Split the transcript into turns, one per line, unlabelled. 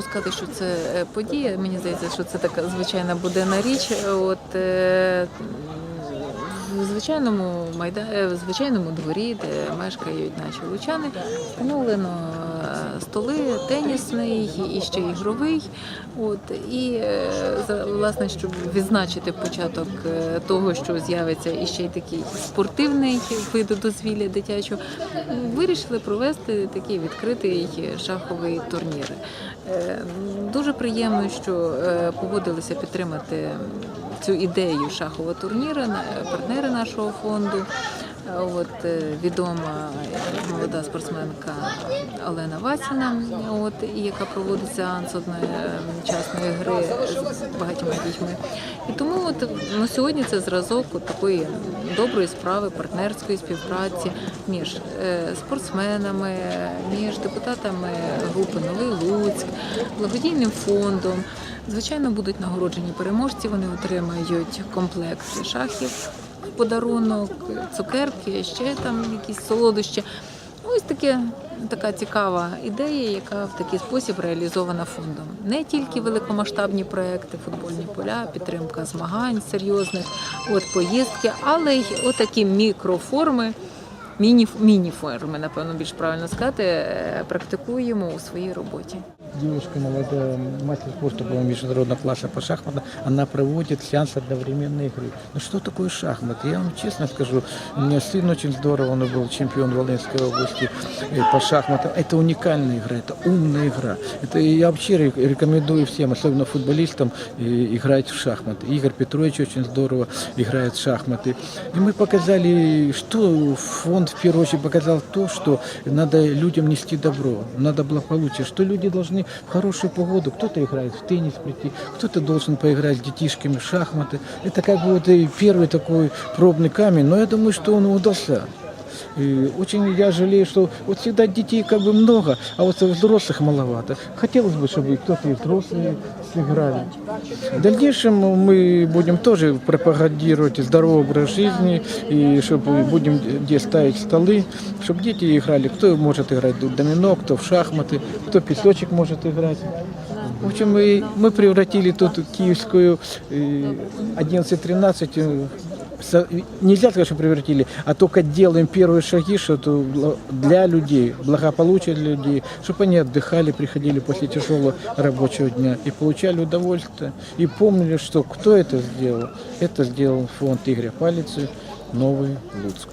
можу сказати, що це е, подія. Мені здається, що це така звичайна буденна річ. От е, в звичайному майда... е, в звичайному дворі, де мешкають наші лучани, встановлено е, столи, тенісний і ще ігровий. От і е, власне, щоб відзначити початок того, що з'явиться і ще й такий спортивний вид дозвілля дитячого, вирішили провести такий відкритий шаховий турнір. Дуже приємно, що погодилися підтримати цю ідею шахового турніру партнери нашого фонду. Е, От е, відома молода спортсменка Олена Васіна, от яка проводить сеанс одночасної гри з багатьма дітьми. І тому от ну, сьогодні це зразок от такої доброї справи, партнерської співпраці між е, спортсменами, між депутатами групи Новий Луцьк, благодійним фондом. Звичайно, будуть нагороджені переможці. Вони отримають комплект шахів подарунок, цукерки, ще там якісь солодощі. Ось таке така цікава ідея, яка в такий спосіб реалізована фондом. Не тільки великомасштабні проекти, футбольні поля, підтримка змагань серйозних, от поїздки, але й отакі мікроформи, міні, міні-форми, напевно, більш правильно сказати, е, практикуємо у своїй роботі.
Девушка молодая, мастер спорта была международного класса по шахматам, она проводит сеанс одновременной игры. Ну что такое шахматы? Я вам честно скажу, у меня сын очень здорово, он был чемпион Волынской области э, по шахматам. Это уникальная игра, это умная игра. Это я вообще ре- рекомендую всем, особенно футболистам, э, играть в шахматы. Игорь Петрович очень здорово играет в шахматы. И мы показали, что фонд в первую очередь показал то, что надо людям нести добро, надо благополучие, что люди должны в хорошую погоду, кто-то играет в теннис прийти, кто-то должен поиграть с детишками в шахматы. Это как бы вот и первый такой пробный камень, но я думаю, что он удался. И очень я жалею, что вот всегда детей как бы много, а вот взрослых маловато. Хотелось бы, чтобы кто-то и взрослые сыграли. В дальнейшем мы будем тоже пропагандировать здоровый образ жизни, и чтобы будем где ставить столы, чтобы дети играли. Кто может играть в домино, кто в шахматы, кто песочек может играть. В общем, мы, мы превратили тут киевскую э, 11-13 э, со- нельзя сказать, что превратили, а только делаем первые шаги, что это бла- для людей, благополучие для людей, чтобы они отдыхали, приходили после тяжелого рабочего дня и получали удовольствие. И помнили, что кто это сделал. Это сделал фонд Игоря Палицы «Новый Луцк».